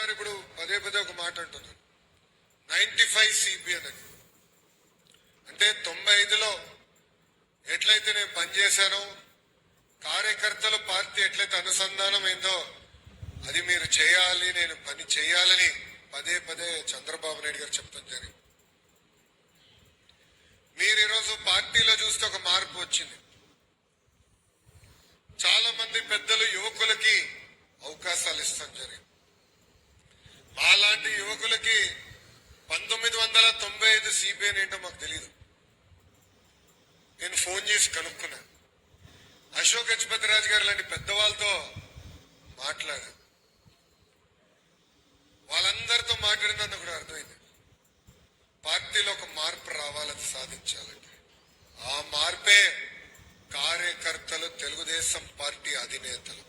గారు ఇప్పుడు పదే పదే ఒక మాట అంటున్నారు. నైన్టీ ఫైవ్ సిపి అని అంటే తొంభై ఐదులో ఎట్లయితే నేను పనిచేశానో కార్యకర్తల పార్టీ ఎట్లయితే అనుసంధానం అయిందో అది మీరు చేయాలి నేను పని చేయాలని పదే పదే చంద్రబాబు నాయుడు గారు చెప్తాం జరిగింది. మీరు ఈరోజు పార్టీలో చూస్తే ఒక మార్పు వచ్చింది చాలా మంది పెద్దలు యువకులకి అవకాశాలు ఇస్తాం జరిగింది మాలాంటి యువకులకి పంతొమ్మిది వందల తొంభై ఐదు సిబిఐ ఏంటో మాకు తెలియదు నేను ఫోన్ చేసి కనుక్కున్నా అశోక్ గజపతిరాజు గారు లాంటి పెద్దవాళ్ళతో మాట్లాడారు వాళ్ళందరితో మాట్లాడిందని కూడా అర్థమైంది. పార్టీలో ఒక మార్పు రావాలని సాధించాలంటే ఆ మార్పే కార్యకర్తలు తెలుగుదేశం పార్టీ అధినేతలు.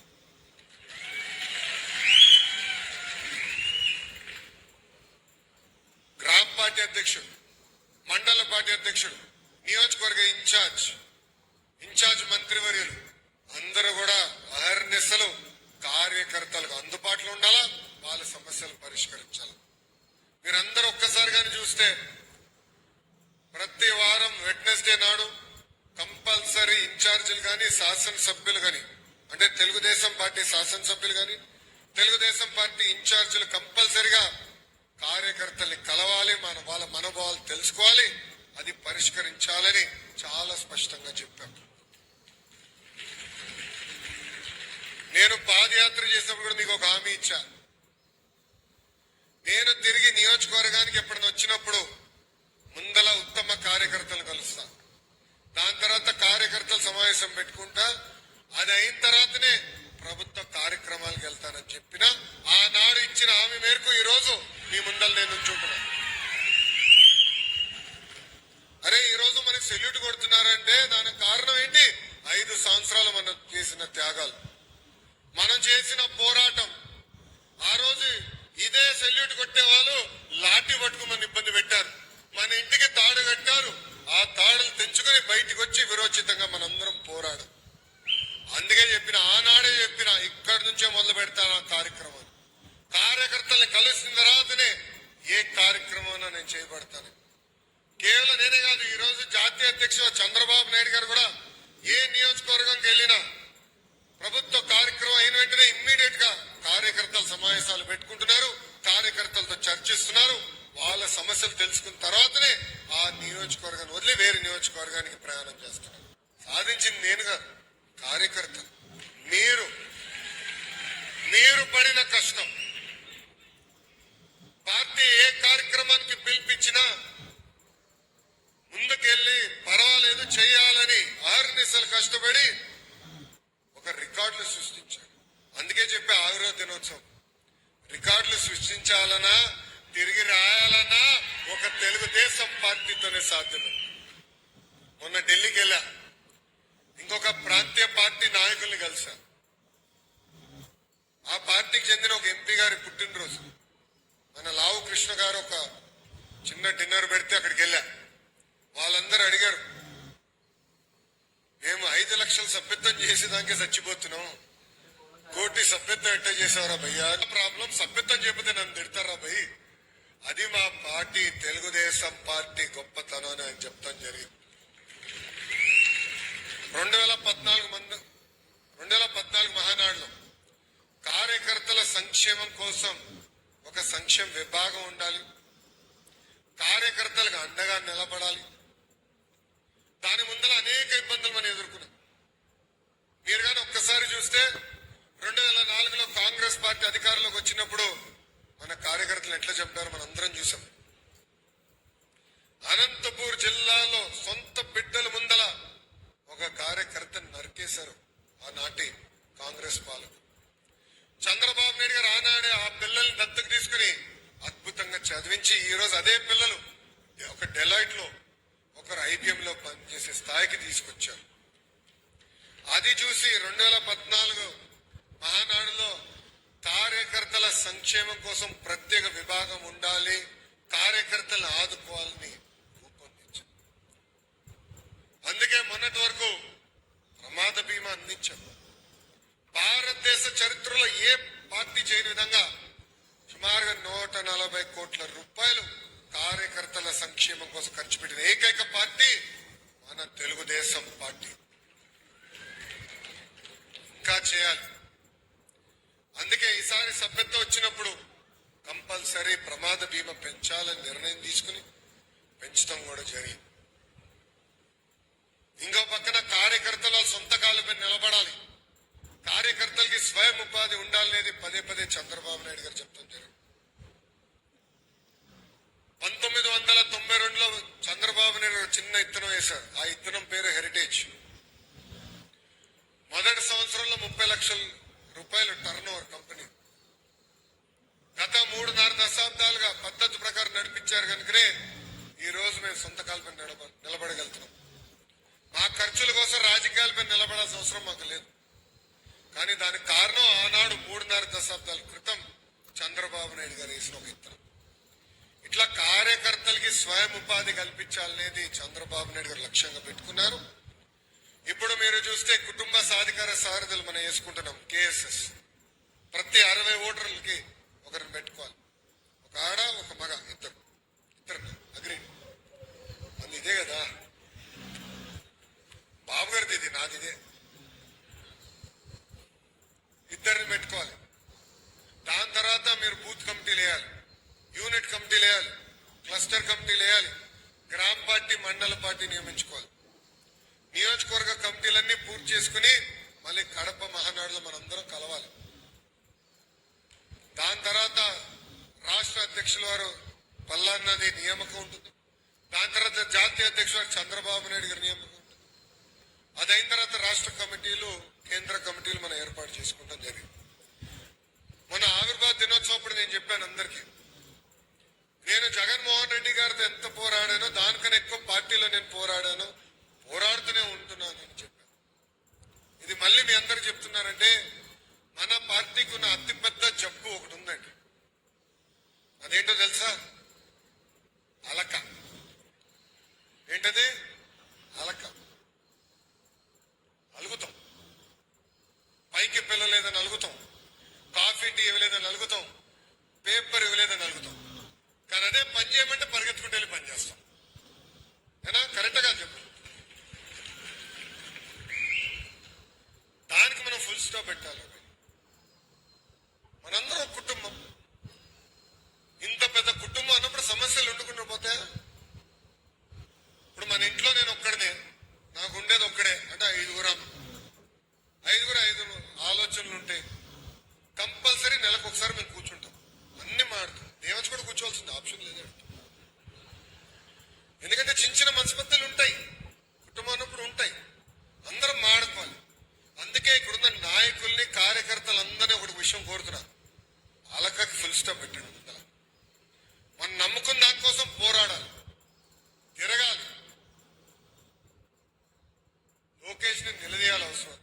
గ్రామ పార్టీ అధ్యక్షుడు మండల పార్టీ అధ్యక్షుడు నియోజకవర్గ ఇన్ఛార్జ్ ఇన్ఛార్జ్ మంత్రివర్యులు అందరూ కూడా అహర్నిశలు కార్యకర్తలకు అందుబాటులో ఉండాలా? వాళ్ళ సమస్యలు పరిష్కరించాలి? మీరందరూ ఒక్కసారి కానీ చూస్తే ప్రతి వారం వెడ్నెస్డే నాడు కంపల్సరీ ఇన్ఛార్జీలు కానీ శాసనసభ్యులు కానీ అంటే తెలుగుదేశం పార్టీ శాసనసభ్యులు కానీ తెలుగుదేశం పార్టీ ఇన్ఛార్జీలు కంపల్సరిగా కార్యకర్తల్ని కలవాలి మన వాళ్ళ మనోభావాలు తెలుసుకోవాలి అది పరిష్కరించాలని చాలా స్పష్టంగా చెప్పాం నేను పాదయాత్ర చేసినప్పుడు కూడా మీకు ఒక హామీ ఇచ్చారు నేను తిరిగి నియోజకవర్గానికి ఎప్పుడైనా వచ్చినప్పుడు ముందల ఉత్తమ కార్యకర్తలు కలుస్తా. దాని తర్వాత కార్యకర్తల సమావేశం పెట్టుకుంటా అది అయిన తర్వాతనే ప్రభుత్వ కార్యక్రమాలకు వెళ్తానని చెప్పిన ఆనాడు ఇచ్చిన హామీ మేరకు ఈ రోజు మీ ముందర నేను ఉంచుంటున్నా అరే ఈ రోజు మనకి సెల్యూట్ కొడుతున్నారంటే దానికి కారణం ఏంటి? ఐదు సంవత్సరాలు మనం చేసిన త్యాగాలు మనం చేసిన పోరాటం ఆ రోజు ఇదే సెల్యూట్ కొట్టే వాళ్ళు లాఠీ పట్టుకుని ఇబ్బంది పెట్టారు మన ఇంటికి తాడు కట్టారు ఆ తాడులు తెంచుకుని బయటికి వచ్చి విరోచితంగా మనందరం పోరాడు. అందుకే చెప్పిన ఆనాడే చెప్పిన ఇక్కడి నుంచే మొదలు పెడతాను ఆ కార్యక్రమం కార్యకర్తల్ని కలిసిన తర్వాతనే ఏ కార్యక్రమం నేను చేయబడతాను కేవలం నేనే కాదు ఈ రోజు జాతీయ అధ్యక్షుడు చంద్రబాబు నాయుడు గారు కూడా ఏ నియోజకవర్గంకి వెళ్ళినా ప్రభుత్వ కార్యక్రమం అయిన వెంటనే ఇమ్మీడియట్గా కార్యకర్తల సమావేశాలు పెట్టుకుంటున్నారు కార్యకర్తలతో చర్చిస్తున్నారు వాళ్ళ సమస్యలు తెలుసుకున్న తర్వాతనే ఆ నియోజకవర్గాన్ని వదిలి వేరే నియోజకవర్గానికి ప్రయాణం చేస్తాను. సాధించింది నేను కాదు కార్యకర్తలు మీరు మీరు పడిన కష్టం. పార్టీ ఏ కార్యక్రమానికి పిలిపించినా ముందుకెళ్ళి పర్వాలేదు చేయాలని ఆరునిసలు కష్టపడి ఒక రికార్డులు సృష్టించాడు అందుకే చెప్పే ఆగ్రహ దినోత్సవం రికార్డులు సృష్టించాలన్నా తిరిగి రాయాలన్నా ఒక తెలుగుదేశం పార్టీతోనే సాధ్యం మొన్న ఢిల్లీకి వెళ్ళా ఇంకొక ప్రాంతీయ పార్టీ నాయకుల్ని కలిశాను ఆ పార్టీకి చెందిన ఒక ఎంపీ గారి పుట్టినరోజు. మన లావు కృష్ణ గారు ఒక చిన్న డిన్నర్ పెడితే అక్కడికి వెళ్ళా. వాళ్ళందరూ అడిగారు మేము ఐదు లక్షల సభ్యత్వం చేసేదానికే చచ్చిపోతున్నాం. కోటి సభ్యత్వం ఎట్ట చేసావురా భయ్యా? ప్రాబ్లం? సభ్యత్వం చెప్పితే నన్ను తిడతారా భయ్ అది మా పార్టీ తెలుగుదేశం పార్టీ గొప్పతనం అని చెప్తాం జరిగింది. రెండు వేల పద్నాలుగు మంది రెండు వేల పద్నాలుగు మహానాడులో కార్యకర్తల సంక్షేమం కోసం ఒక సంక్షేమ విభాగం ఉండాలి. కార్యకర్తలకు అండగా నిలబడాలి. దాని ముందర అనేక ఇబ్బందులు మనం ఎదుర్కొన్నాం. మీరు కానీ ఒక్కసారి చూస్తే రెండు వేల నాలుగులో కాంగ్రెస్ పార్టీ అధికారంలోకి వచ్చినప్పుడు మన కార్యకర్తలు ఎట్లా చెప్పారు మనం అందరం చూసాం అనంతపూర్ జిల్లాలో సొంత బిడ్డల ముందల ఒక చేశారు ఆనాటి కాంగ్రెస్ పాలకులు. చంద్రబాబు నాయుడు గారు ఆనాడే ఆ పిల్లల్ని దత్తకు తీసుకుని అద్భుతంగా చదివించి ఈ రోజు అదే పిల్లలు ఒక డెలైట్లో ఒకరు ఐబిఎం లో పనిచేసే స్థాయికి తీసుకొచ్చారు. అది చూసి రెండు వేల పద్నాలుగు మహానాడులో కార్యకర్తల సంక్షేమం కోసం ప్రత్యేక విభాగం ఉండాలి కార్యకర్తలను ఆదుకోవాలని రూపొందించారు. అందుకే మొన్నటి వరకు ప్రమాద బీమా అందించాం. భారతదేశ చరిత్రలో ఏ పార్టీ చేయని విధంగా సుమారుగా నూట నలభై కోట్ల రూపాయలు కార్యకర్తల సంక్షేమం కోసం ఖర్చు పెట్టిన ఏకైక పార్టీ మన తెలుగుదేశం పార్టీ. ఇంకా చేయాలి. అందుకే ఈసారి సభ్యత్వం వచ్చినప్పుడు కంపల్సరీ ప్రమాద బీమా పెంచాలని నిర్ణయం తీసుకుని పెంచడం కూడా జరిగింది. ఇంకో పక్కన కార్యకర్తల సొంత కాళ్ళపై నిలబడాలి. కార్యకర్తలకి స్వయం ఉపాధి ఉండాలనేది పదే పదే చంద్రబాబు నాయుడు గారు చెప్తాం జరిగింది. పంతొమ్మిది వందల తొంభై రెండులో చంద్రబాబు నాయుడు చిన్న ఇత్తనం వేశారు. ఆ ఇత్తనం పేరు హెరిటేజ్ మొదటి సంవత్సరంలో ముప్పై లక్షల రూపాయలు టర్న్ ఓవర్ కంపెనీ గత మూడున్నర దశాబ్దాలుగా పద్ధతి ప్రకారం నడిపించారు కనుకనే ఈ రోజు మేము సొంత కాల్పని నడపాలి నిలబడగలుగుతున్నాం మా ఖర్చుల కోసం రాజకీయాలపై అవసరం మాకు లేదు. కానీ దానికి కారణం ఆనాడు మూడున్నర దశాబ్దాల క్రితం చంద్రబాబు నాయుడు గారు వేసిన ఒక ఇత్తనం. ఇట్లా కార్యకర్తలకి స్వయం ఉపాధి కల్పించాలనేది చంద్రబాబు నాయుడు గారు లక్ష్యంగా పెట్టుకున్నారు. ఇప్పుడు మీరు చూస్తే కుటుంబ సాధికార సారథులు మనం వేసుకుంటున్నాం కేఎస్ఎస్. ప్రతి అరవై ఓటర్లకి ఒకరిని పెట్టుకోవాలి. ఒక ఆడ ఒక మగ ఇద్దరు. ఇద్దరు అగ్రి. అది ఇదే కదా. బాబు గారిది ఇది నాది ఇదే ఇద్దరిని పెట్టుకోవాలి దాని తర్వాత మీరు బూత్ కమిటీలు వేయాలి యూనిట్ కమిటీలు వేయాలి క్లస్టర్ కమిటీలు వేయాలి గ్రామ పార్టీ మండల పార్టీ నియమించుకోవాలి. నియోజకవర్గ కమిటీలన్నీ పూర్తి చేసుకుని మళ్ళీ కడప మహానాడులో మనందరం కలవాలి. దాని తర్వాత రాష్ట్ర అధ్యక్షుల వారు పల్లాన్నది నియామకం ఉంటుంది. దాని తర్వాత జాతీయ అధ్యక్షుడు వారు చంద్రబాబు నాయుడు గారి నియామకం ఉంటుంది. అదైన తర్వాత రాష్ట్ర కమిటీలు కేంద్ర కమిటీలు మనం ఏర్పాటు చేసుకుంటాం జరిగింది. మొన్న ఆవిర్భావ దినోత్సవం నేను చెప్పాను అందరికీ. నేను జగన్మోహన్ రెడ్డి గారితో ఎంత పోరాడానో దానికన్నా ఎక్కువ పార్టీలో నేను పోరాడాను పోరాడుతూనే ఉంటున్నాను అని చెప్పాను ఇది మళ్ళీ మీ అందరు చెప్తున్నారంటే మన పార్టీకి ఉన్న అతిపెద్ద జబ్బు ఒకటి ఉందండి. అదేంటో తెలుసా? అలక. ఏంటది? అలక. అలుగుతాం పైకి పిల్లలేదని అలుగుతాం కాఫీ టీ ఇవ్వలేదని అలుగుతాం పేపర్ ఇవ్వలేదని అలుగుతాం కానీ అదే పని చేయమంటే పరిగెత్తుకుంటే వెళ్ళి పని చేస్తాం. ఏనా? కరెక్ట్గా చెప్పు. దానికి మనం ఫుల్ స్టాప్ పెట్టాలి. మనందరం కుటుంబం ఇంత పెద్ద కుటుంబం అన్నప్పుడు సమస్యలు వండుకుంటూ పోతే ఇప్పుడు మన ఇంట్లో నేను ఒక్కడనే నాకు ఉండేది ఒక్కడే అంటే ఐదుగురం ఐదుగురు ఐదు ఆలోచనలు ఉంటాయి కంపల్సరీ నెలకు ఒకసారి మేము కూర్చుంటాం అన్ని మాడుతాం దేవచ్చు కూడా కూర్చోవాల్సింది ఆప్షన్ లేదు ఎందుకంటే చిన్న చిన్న మనస్పత్తులు ఉంటాయి కుటుంబం అన్నప్పుడు ఉంటాయి అందరం మాడుకోవాలి అందుకే ఇక్కడున్న నాయకుల్ని కార్యకర్తలందరినీ ఒకటి విషయం కోరుతున్నాను అలకకి ఫుల్ స్టాప్ పెట్టండి ముందర మనం నమ్ముకున్న దానికోసం పోరాడాలి. తిరగాలి. లోకేష్ని నిలదీయాలి అవసరం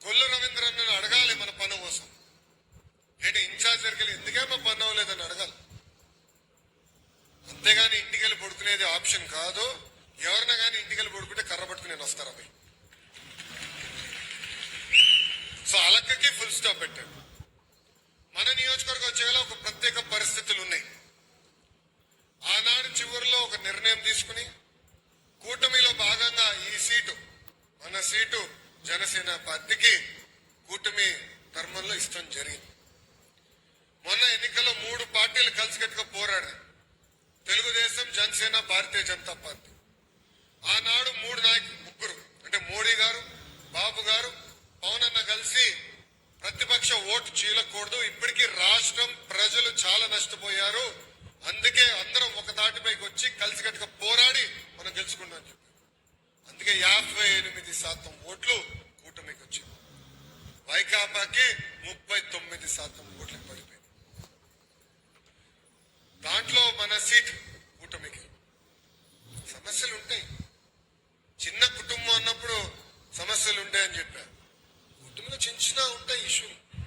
కొల్లు రవీంద్రన్ అడగాలి మన పని కోసం. ఏంటి ఇన్ఛార్జ్ దగ్గరికి వెళ్ళి ఎందుకే మా పని అవ్వలేదని అడగాలి? అంతేగాని ఇంటికి వెళ్ళి పడుకునేది ఆప్షన్ కాదు ఎవరినా కానీ ఇంటికి వెళ్ళి పడుకుంటే కర్ర పట్టుకుని నేను వస్తారా పోయి సో అలక్కకి ఫుల్ స్టాప్ పెట్టాడు మన నియోజకవర్గం వచ్చేలా ఒక ప్రత్యేక పరిస్థితులు ఉన్నాయి ఆనాడు చివరిలో ఒక నిర్ణయం తీసుకుని కూటమిలో భాగంగా ఈ సీటు మన సీటు జనసేన పార్టీకి కూటమి ధర్మంలో ఇష్టం జరిగింది. మొన్న ఎన్నికల్లో మూడు పార్టీలు కలిసికట్టుగా పోరాడాయి తెలుగుదేశం జనసేన భారతీయ జనతా పార్టీ. ఆనాడు మూడు నాయకులు ముగ్గురు అంటే మోడీ గారు బాబు గారు పవన్ అన్న కలిసి ప్రతిపక్ష ఓటు చీలకూడదు. ఇప్పటికీ రాష్ట్రం ప్రజలు చాలా నష్టపోయారు. అందుకే అందరం తాటిపైకి వచ్చి కలిసికట్టుగా పోరాడి మనం గెలుచుకున్నాం చెప్పి అందుకే యాభై ఎనిమిది శాతం ఓట్లు కూటమికి వచ్చింది. వైకాపాకి ముప్పై తొమ్మిది శాతం ఓట్లు పడిపోయింది. దాంట్లో మన సీట్ కూటమికి. సమస్యలు ఉంటాయి. చిన్న కుటుంబం అన్నప్పుడు సమస్యలు ఉంటాయని చెప్పారు. కుటుంబంలో చిన్న చిన్న ఉంటాయి ఇష్యూలు.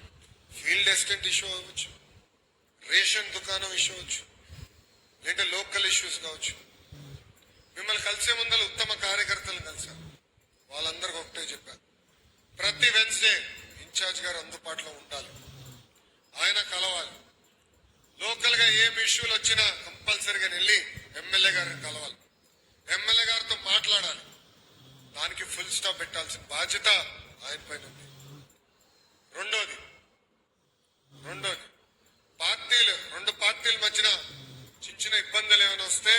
ఫీల్డ్ అసిస్టెంట్ ఇష్యూ అవ్వచ్చు. రేషన్ దుకాణం ఇష్యూ అవ్వచ్చు. లేదా లోకల్ ఇష్యూస్ కావచ్చు. మిమ్మల్ని కలిసే ముందర ఉత్తమ కార్యకర్తలను కలిసాం. వాళ్ళందరికీ ఒకటే చెప్పారు ప్రతి వెన్స్డే ఇన్ఛార్జ్ గారు అందుబాటులో ఉండాలి. ఆయన కలవాలి. లోకల్గా ఏం ఇష్యూలు వచ్చినా కంపల్సరిగా వెళ్ళి ఎమ్మెల్యే గారిని కలవాలి. ఎమ్మెల్యే గారితో మాట్లాడాలి. దానికి ఫుల్ స్టాప్ పెట్టాల్సిన బాధ్యత ఆయన పైన ఉంది. రెండోది రెండోది పార్టీలు రెండు పార్టీల మధ్యన చిన్న చిన్న ఇబ్బందులు ఏమైనా వస్తే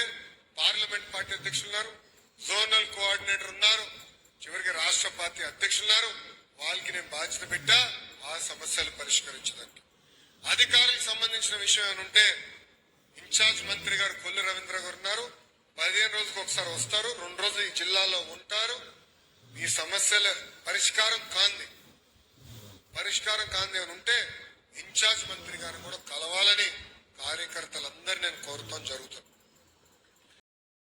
పార్లమెంట్ పార్టీ అధ్యక్షులు ఉన్నారు జోనల్ కోఆర్డినేటర్ ఉన్నారు చివరికి రాష్ట్ర పార్టీ అధ్యక్షులు ఉన్నారు. వాళ్ళకి నేను బాధ్యత పెట్టా ఆ సమస్యలు పరిష్కరించడానికి. అధికారులకు సంబంధించిన విషయం ఏమైనా ఉంటే ఇన్ఛార్జ్ మంత్రి గారు కొల్లు రవీంద్ర గారు ఉన్నారు. పదిహేను రోజులకు ఒకసారి వస్తారు. రెండు రోజులు ఈ జిల్లాలో ఉంటారు. ఈ సమస్యల పరిష్కారం కాంది. పరిష్కారం కాంది అని ఉంటే ఇన్ఛార్జ్ మంత్రి గారిని కూడా కలవాలని కార్యకర్తలందరూ నేను కోరుతాం జరుగుతుంది.